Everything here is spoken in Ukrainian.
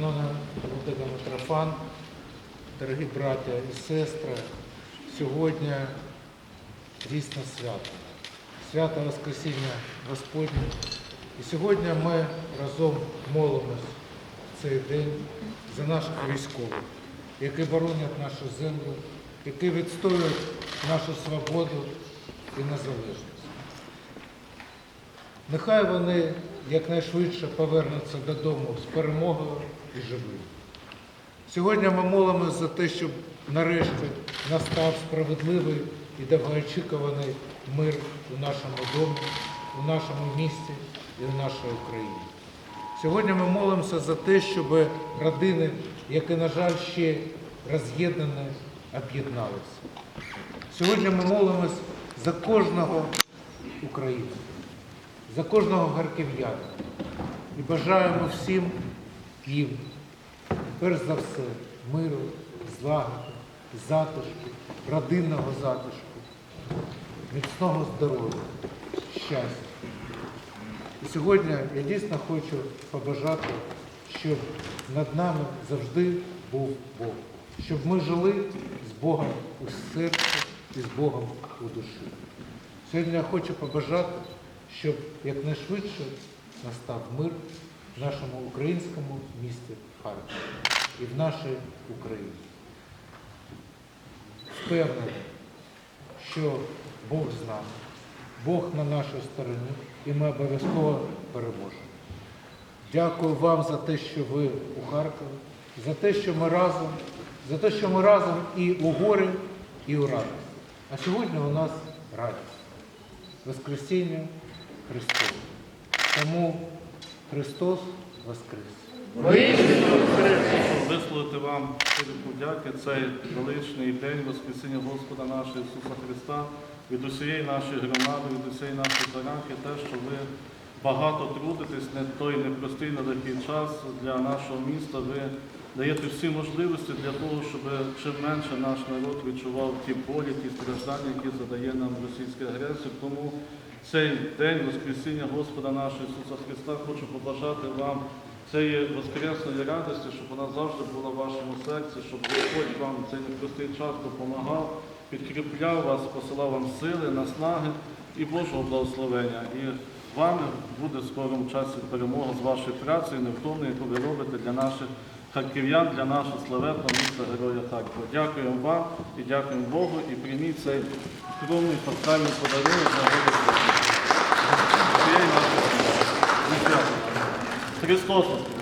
Шановна Володимир Митрофан, дорогі браття і сестри, сьогодні дійсно свято. Свято Воскресіння Господнє. І сьогодні ми разом молимось в цей день за наших військових, які боронять нашу землю, які відстоюють нашу свободу і незалежність. Нехай вони якнайшвидше повернуться додому з перемогою і живими. Сьогодні ми молимося за те, щоб нарешті настав справедливий і довгоочікуваний мир у нашому домі, у нашому місті і в нашій Україні. Сьогодні ми молимося за те, щоб родини, які, на жаль, ще роз'єднані, об'єдналися. Сьогодні ми молимося за кожного українця, за кожного харків'яна і бажаємо всім їм, перш за все, миру, злагоди, затишку, родинного затишку, міцного здоров'я, щастя. І сьогодні я дійсно хочу побажати, щоб над нами завжди був Бог, щоб ми жили з Богом у серці і з Богом у душі. Сьогодні я хочу побажати, щоб якнайшвидше настав мир в нашому українському місті Харкові і в нашій Україні. Впевнений, що Бог з нами, Бог на нашій стороні, і ми обов'язково переможемо. Дякую вам за те, що ви у Харкові, за те, що ми разом, за те, що ми разом і у горі, і у радості. А сьогодні у нас радість. Воскресіння Христове. Тому Христос Воскрес! Висловити вам щирі подяки цей величний день Воскресіння Господа нашого Ісуса Христа від усієї нашої громади, від усієї нашої парахи, те, що ви багато трудитесь, не той непростий нелегкий час для нашого міста. Ви даєте всі можливості для того, щоб чим менше наш народ відчував ті болі, ті страждання, які задає нам російська агресія. Тому цей день Воскресіння Господа нашого Ісуса Христа хочу побажати вам цієї воскресної радості, щоб вона завжди була в вашому серці, щоб Господь вам в цей непростий час допомагав, підкріпляв вас, посилав вам сили, наснаги і Божого благословення. І вами буде в скорому часі перемога з вашою працею, невтомною, яку ви робите для наших харків'ян, для нашого славетного міста Героя Харкова. Дякуємо вам і дякуємо Богу, і прийміть цей скромний пасхальний подарунок на голову